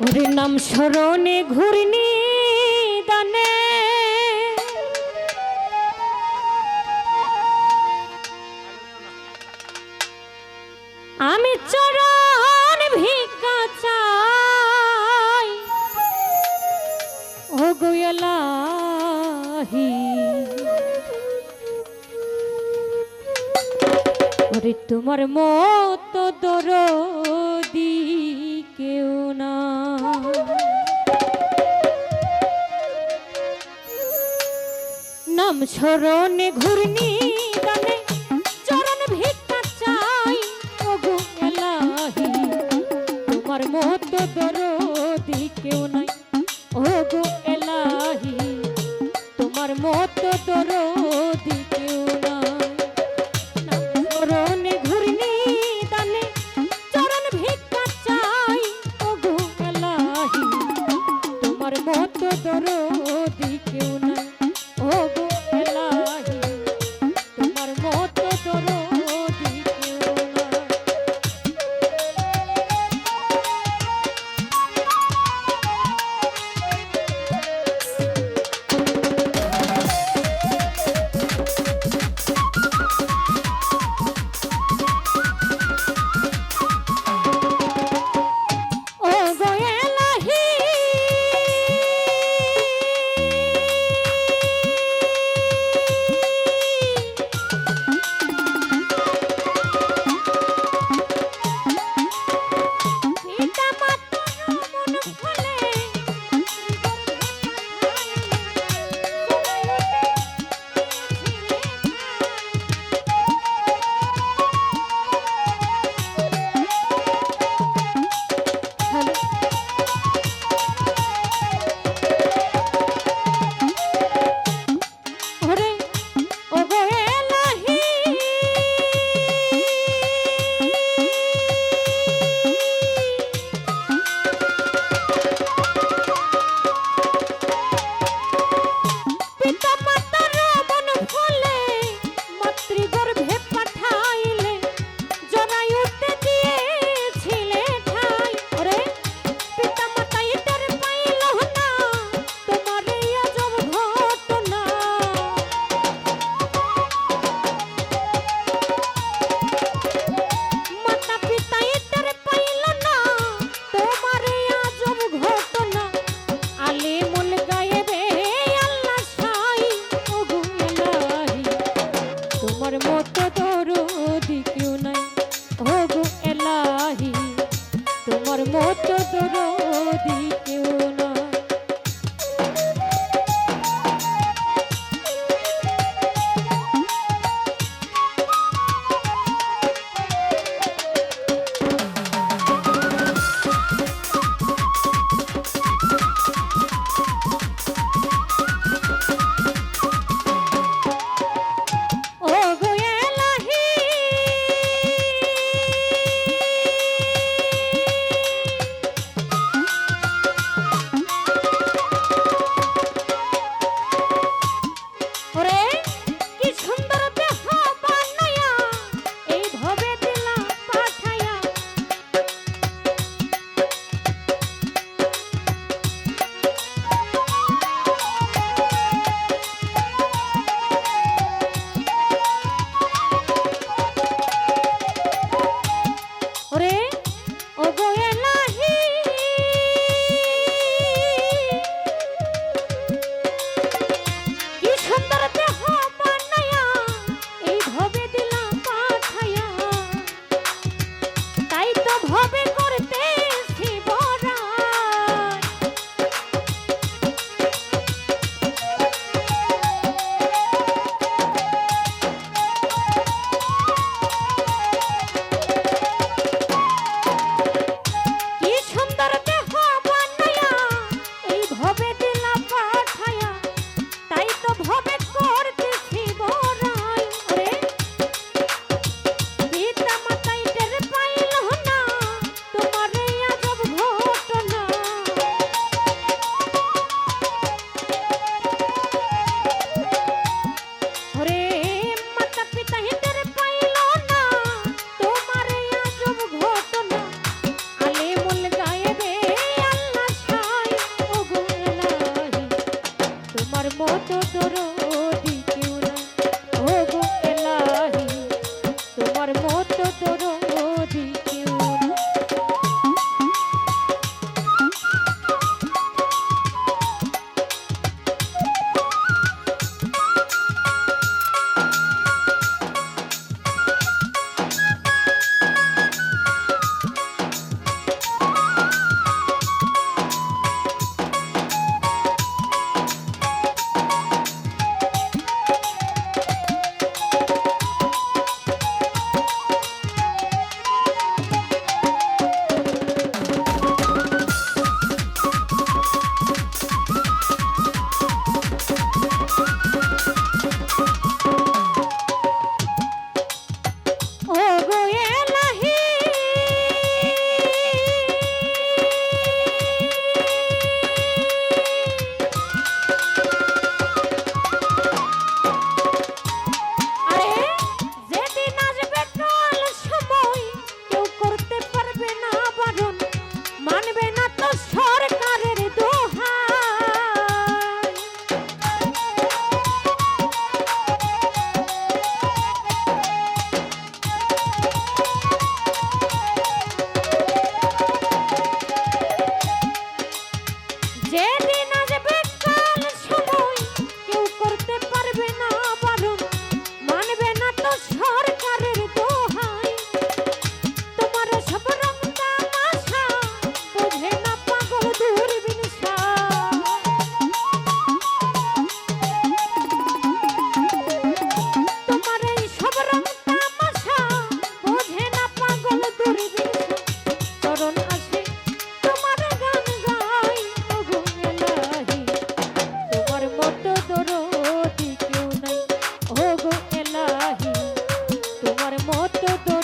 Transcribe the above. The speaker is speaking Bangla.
হরির নাম স্মরণে ঘুরনি দানে। আমি চরণ ভিক্ষা চাই। ও গোয়ালাহি তোমার মতো দরো নাম স্মরণে ঘূর্ণি দানে চরণ ভিক্ষা চাই ওগো এলাহি। তোমার মতো দরদি কেউ নাই। ওগো ছোট তোর মতো তো